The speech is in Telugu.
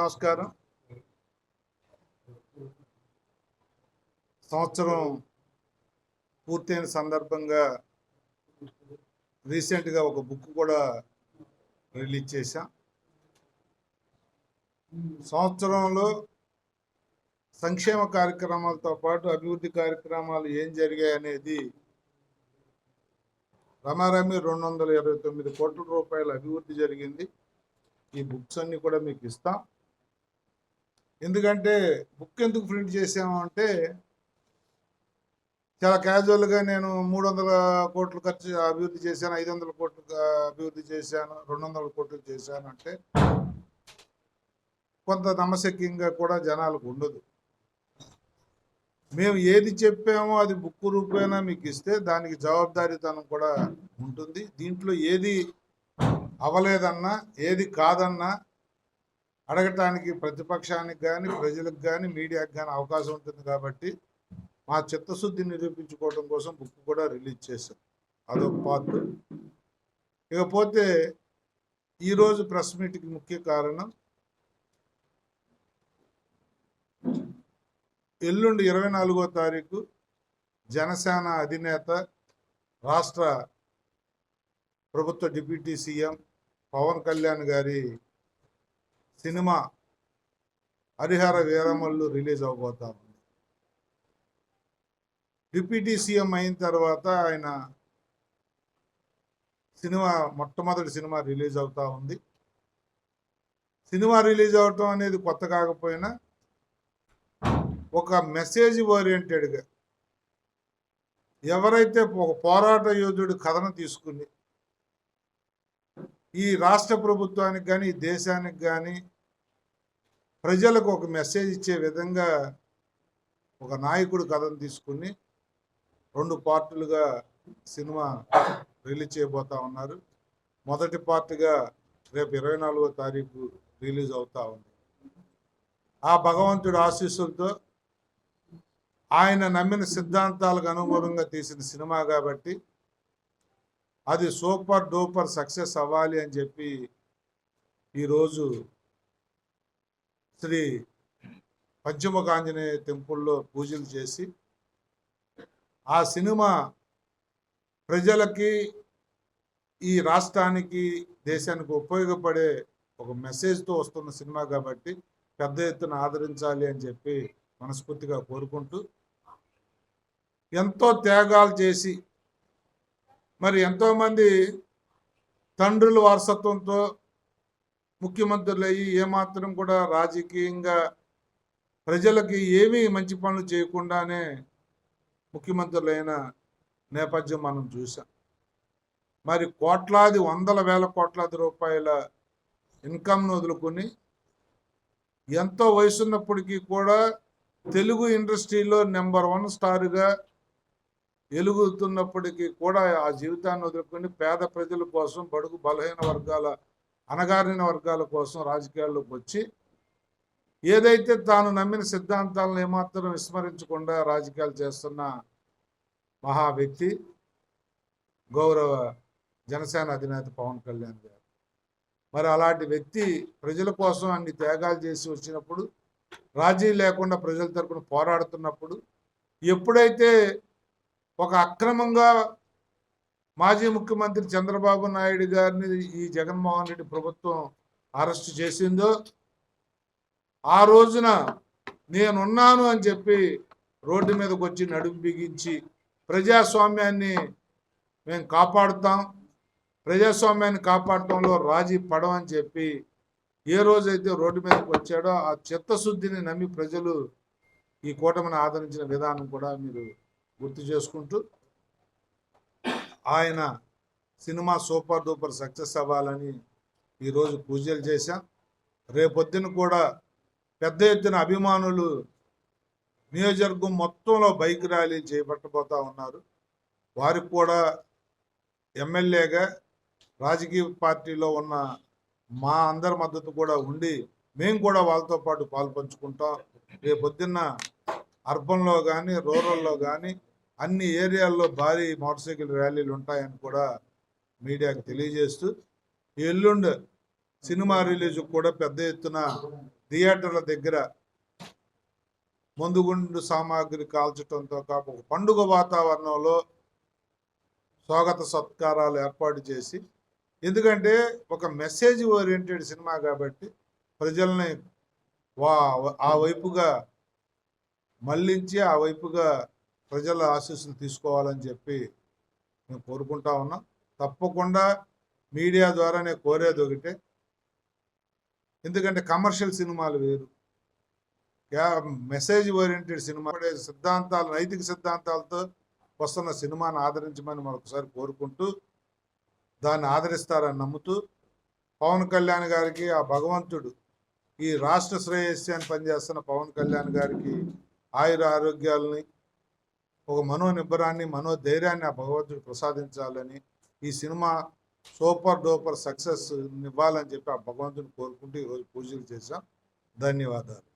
నమస్కారం. సంవత్సరం పూర్తయిన సందర్భంగా రీసెంట్గా ఒక బుక్ కూడా రిలీజ్ చేశాం. సంవత్సరంలో సంక్షేమ కార్యక్రమాలతో పాటు అభివృద్ధి కార్యక్రమాలు ఏం జరిగాయి అనేది రమారమి రెండు వందల ఇరవై తొమ్మిది కోట్ల రూపాయల అభివృద్ధి జరిగింది. ఈ బుక్స్ అన్నీ కూడా మీకు ఇస్తాం. ఎందుకంటే బుక్ ఎందుకు ప్రింట్ చేసాము అంటే చాలా క్యాజువల్గా నేను మూడు వందల కోట్లు ఖర్చు అభివృద్ధి చేశాను ఐదు వందల కోట్లు అభివృద్ధి చేశాను రెండు వందల కోట్లు చేశాను అంటే కొంత నమ్మశక్యంగా కూడా జనాలకు ఉండదు. మేము ఏది చెప్పామో అది బుక్ రూపేనా మీకు ఇస్తే దానికి జవాబుదారీతనం కూడా ఉంటుంది. దీంట్లో ఏది అవలేదన్నా ఏది కాదన్నా అడగటానికి ప్రతిపక్షానికి కానీ ప్రజలకు కానీ మీడియాకి కానీ అవకాశం ఉంటుంది కాబట్టి మా చిత్తశుద్ధి నిరూపించుకోవడం కోసం బుక్ కూడా రిలీజ్ చేశాం. అదొక పార్ట్. ఇకపోతే ఈరోజు ప్రెస్ మీట్కి ముఖ్య కారణం ఎల్లుండి ఇరవై నాలుగో తారీఖు జనసేన అధినేత రాష్ట్ర ప్రభుత్వ డిప్యూటీ సీఎం పవన్ కళ్యాణ్ గారి సినిమా హరిహర వీరమల్లు రిలీజ్ అవబోతా ఉంది. డిప్యూటీ సీఎం అయిన తర్వాత ఆయన సినిమా మొట్టమొదటి సినిమా రిలీజ్ అవుతా ఉంది. సినిమా రిలీజ్ అవటం అనేది కొత్త కాకపోయినా ఒక మెసేజ్ ఓరియంటెడ్గా ఎవరైతే ఒక పోరాట యోధుడు కథను తీసుకుని ఈ రాష్ట్ర ప్రభుత్వానికి కానీ దేశానికి కానీ ప్రజలకు ఒక మెసేజ్ ఇచ్చే విధంగా ఒక నాయకుడు కథను తీసుకుని రెండు పార్టులుగా సినిమా రిలీజ్ చేయబోతా ఉన్నారు. మొదటి పార్ట్గా రేపు ఇరవై నాలుగో తారీఖు రిలీజ్ అవుతా ఉంది. ఆ భగవంతుడి ఆశీస్సులతో ఆయన నమ్మిన సిద్ధాంతాలకు అనుగుణంగా తీసిన సినిమా కాబట్టి అది సూపర్ డూపర్ సక్సెస్ అవ్వాలి అని చెప్పి ఈరోజు శ్రీ పంచముఖ టెంపుల్లో పూజలు చేసి ఆ సినిమా ప్రజలకి ఈ రాష్ట్రానికి దేశానికి ఉపయోగపడే ఒక మెసేజ్తో వస్తున్న సినిమా కాబట్టి పెద్ద ఎత్తున ఆదరించాలి అని చెప్పి మనస్ఫూర్తిగా కోరుకుంటూ ఎంతో త్యాగాలు చేసి మరి ఎంతోమంది తండ్రుల వారసత్వంతో ముఖ్యమంత్రులు అయ్యి ఏమాత్రం కూడా రాజకీయంగా ప్రజలకి ఏమీ మంచి పనులు చేయకుండానే ముఖ్యమంత్రులైన నేపథ్యం మనం చూసాం మరి కోట్లాది వందల వేల కోట్లాది రూపాయల ఇన్కమ్ను వదులుకొని ఎంతో వయసున్నప్పటికీ కూడా తెలుగు ఇండస్ట్రీలో నెంబర్ వన్ స్టార్గా ఎలుగుతున్నప్పటికీ కూడా ఆ జీవితాన్ని వదులుకొని పేద ప్రజల కోసం బడుగు బలహీన వర్గాల అణగారిన వర్గాల కోసం రాజకీయాల్లోకి వచ్చి ఏదైతే తాను నమ్మిన సిద్ధాంతాలను ఏమాత్రం విస్మరించకుండా రాజకీయాలు చేస్తున్న మహా వ్యక్తి గౌరవ జనసేన అధినేత పవన్ కళ్యాణ్ గారు. మరి అలాంటి వ్యక్తి ప్రజల కోసం అన్ని త్యాగాలు చేసి వచ్చినప్పుడు రాజీ లేకుండా ప్రజల తరపున పోరాడుతున్నప్పుడు ఎప్పుడైతే ఒక అక్రమంగా మాజీ ముఖ్యమంత్రి చంద్రబాబు నాయుడు గారిని ఈ జగన్మోహన్ రెడ్డి ప్రభుత్వం అరెస్ట్ చేసిందో ఆ రోజున నేనున్నాను అని చెప్పి రోడ్డు మీదకి వచ్చి నడుము బిగించి ప్రజాస్వామ్యాన్ని మేము కాపాడుతాం ప్రజాస్వామ్యాన్ని కాపాడటంలో రాజీ పడమని చెప్పి ఏ రోజైతే రోడ్డు మీదకి వచ్చాడో ఆ చిత్తశుద్ధిని నమ్మి ప్రజలు ఈ కూటమిని ఆదరించిన విధానం కూడా మీరు గుర్తు చేసుకుంటూ ఆయన సినిమా సూపర్ డూపర్ సక్సెస్ అవ్వాలని ఈరోజు పూజలు చేశాం. రేపొద్దున కూడా పెద్ద ఎత్తున అభిమానులు నియోజకవర్గం మొత్తంలో బైక్ ర్యాలీ చేపట్టబోతా ఉన్నారు. వారికి కూడా ఎమ్మెల్యేగా రాజకీయ పార్టీలో ఉన్న మా అందరి మద్దతు కూడా ఉండి మేము కూడా వాళ్ళతో పాటు పాలు పంచుకుంటాం. రేపొద్దున్న అర్బన్లో కానీ రూరల్లో కానీ అన్ని ఏరియాల్లో భారీ మోటార్ సైకిల్ ర్యాలీలు ఉంటాయని కూడా మీడియాకు తెలియజేస్తూ ఎల్లుండి సినిమా రిలీజ్ కూడా పెద్ద ఎత్తున థియేటర్ల దగ్గర ముందుగుండు సామాగ్రి కాల్చడంతో కాక ఒక పండుగ వాతావరణంలో స్వాగత సత్కారాలు ఏర్పాటు చేసి ఎందుకంటే ఒక మెసేజ్ ఓరియంటెడ్ సినిమా కాబట్టి ప్రజల్ని వా ఆ వైపుగా మళ్ళించి ఆ వైపుగా ప్రజల ఆశీస్సులు తీసుకోవాలని చెప్పి మేము కోరుకుంటా ఉన్నాం. తప్పకుండా మీడియా ద్వారా నేను కోరేది ఒకటే. ఎందుకంటే కమర్షియల్ సినిమాలు వేరు. మెసేజ్ ఓరియంటెడ్ సినిమా సిద్ధాంతాలు నైతిక సిద్ధాంతాలతో వస్తున్న సినిమాను ఆదరించమని మరొకసారి కోరుకుంటూ దాన్ని ఆదరిస్తారని నమ్ముతూ పవన్ కళ్యాణ్ గారికి ఆ భగవంతుడు ఈ రాష్ట్ర శ్రేయస్యాన్ని పనిచేస్తున్న పవన్ కళ్యాణ్ గారికి ఆయుర ఆరోగ్యాలని ఒక మనోనిబ్బరాన్ని మనోధైర్యాన్ని ఆ భగవంతుడు ప్రసాదించాలని ఈ సినిమా సూపర్ డూపర్ సక్సెస్ ఇవ్వాలని చెప్పి ఆ భగవంతుని కోరుకుంటూ ఈరోజు పూజలు చేశాం. ధన్యవాదాలు.